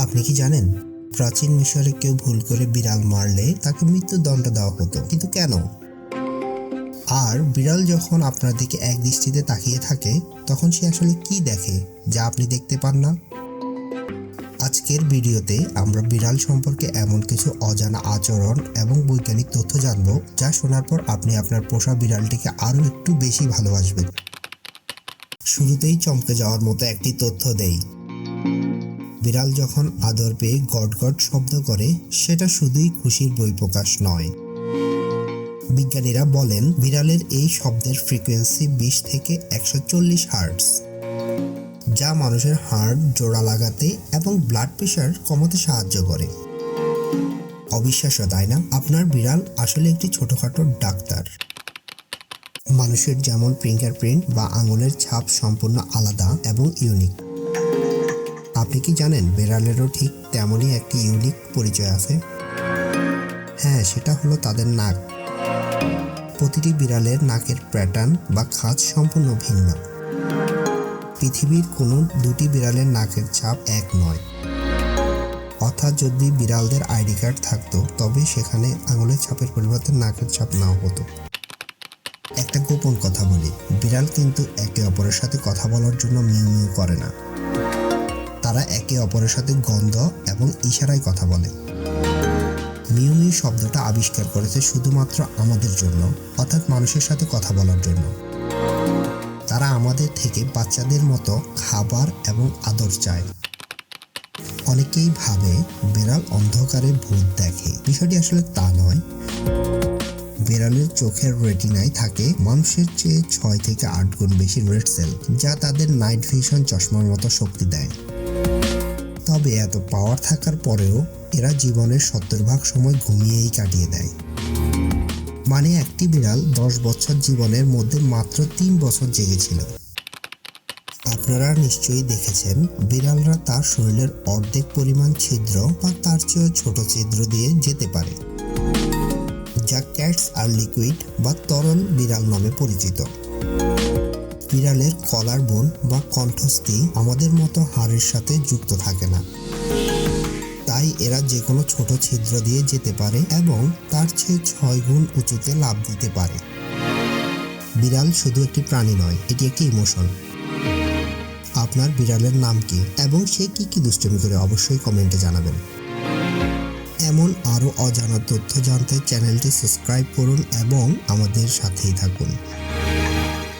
আপনি কি জানেন? প্রাচীন মিশরে কেউ ভুল করে বিড়াল মারলে তাকে মৃত্যুদণ্ড দেওয়া হতো। কিন্তু কেন? আর বিড়াল যখন আপনার দিকে এক দৃষ্টিতে তাকিয়ে থাকে, তখন সে আসলে কি দেখে, যা আপনি দেখতে পান না? আজকের ভিডিওতে আমরা বিড়াল সম্পর্কে এমন কিছু অজানা আচরণ এবং বৈজ্ঞানিক তথ্য জানব, যা শোনার পর আপনি আপনার পোষা বিড়ালটিকে আরও একটু বেশি ভালোবাসবেন। শুরুতেই চমকে যাওয়ার মতো একটি তথ্য দেই। বিড়াল যখন আদর পেয়ে গট শব্দ করে, সেটা শুধুই খুশির বহিঃপ্রকাশ নয়। বিজ্ঞানীরা বলেন, বিড়ালের এই শব্দের ফ্রিকোয়েন্সি বিশ থেকে একশো চল্লিশ হার্টস যা মানুষের হার্ট জোড়া লাগাতে এবং ব্লাড প্রেশার কমাতে সাহায্য করে। অবিশ্বাস্য, তাই না? আপনার বিড়াল আসলে একটি ছোটখাটো ডাক্তার। মানুষের যেমন ফিঙ্গারপ্রিন্ট বা আঙুলের ছাপ সম্পূর্ণ আলাদা এবং ইউনিক আপনি কি জানেন, বিড়ালেরও ঠিক তেমনই একটি ইউনিক পরিচয় আছে? হ্যাঁ সেটা হলো তাদের নাক। প্রতিটি বিড়ালের নাকের প্যাটার্ন বা খাঁজ সম্পূর্ণ ভিন্ন। পৃথিবীর কোনো দুটি বিড়ালের নাকের ছাপ এক নয়। অর্থাৎ যদি বিড়ালদের আইডি কার্ড থাকতো, তবে সেখানে আঙুলের ছাপের পরিবর্তে নাকের ছাপ নাও হতো। একটা গোপন কথা বলি, বিড়াল কিন্তু একে অপরের সাথে কথা বলার জন্য মিউ মিউ করে না। তারা একে অপরের সাথে গন্ধ এবং ইশারায় কথা বলে। মিউ মিউ শব্দটা আবিষ্কার করেছে শুধুমাত্র আমাদের জন্য, অর্থাৎ মানুষের সাথে কথা বলার জন্য। তারা আমাদের থেকে বাচ্চাদের মতো খাবার এবং আদর চায়। অনেকেই ভাবে বিড়াল অন্ধকারে ভূত দেখে। বিষয়টি আসলে তা নয়। বিড়ালের চোখের রেটিনায় থাকে মানুষের চেয়ে ছয় থেকে আট গুণ বেশি রেড সেল, যা তাদের নাইট ভিশন চশমার মতো শক্তি দেয়। তবে এত পাওয়ার থাকার পরেও এরা জীবনের সত্তর ভাগ সময় ঘুমিয়েই কাটিয়ে দেয়। মানে একটি বিড়াল দশ বছর জীবনের মধ্যে মাত্র তিন বছর জেগেছিল আপনারা নিশ্চয়ই দেখেছেন, বিড়ালরা তার শরীরের অর্ধেক পরিমাণ ছিদ্র বা তার চেয়েও ছোট ছিদ্র দিয়ে যেতে পারে, যা ক্যাটস আর লিকুইড বা তরল বিড়াল নামে পরিচিত। বিড়ালের কলার বোন বা কণ্ঠস্থি আমাদের মতো হাড়ের সাথে যুক্ত থাকে না। তাই এরা যে কোনো ছোট ছিদ্র দিয়ে যেতে পারে এবং তার চেয়ে ছয় গুণ উঁচুতে লাভ দিতে পারে। বিড়াল শুধু একটি প্রাণী নয়, এটি একটি ইমোশন। আপনার বিড়ালের নাম কি এবং সে কি কি দুষ্টমি করে অবশ্যই কমেন্টে জানাবেন। এমন আরও অজানা তথ্য জানতে চ্যানেলটি সাবস্ক্রাইব করুন এবং আমাদের সাথেই থাকুন।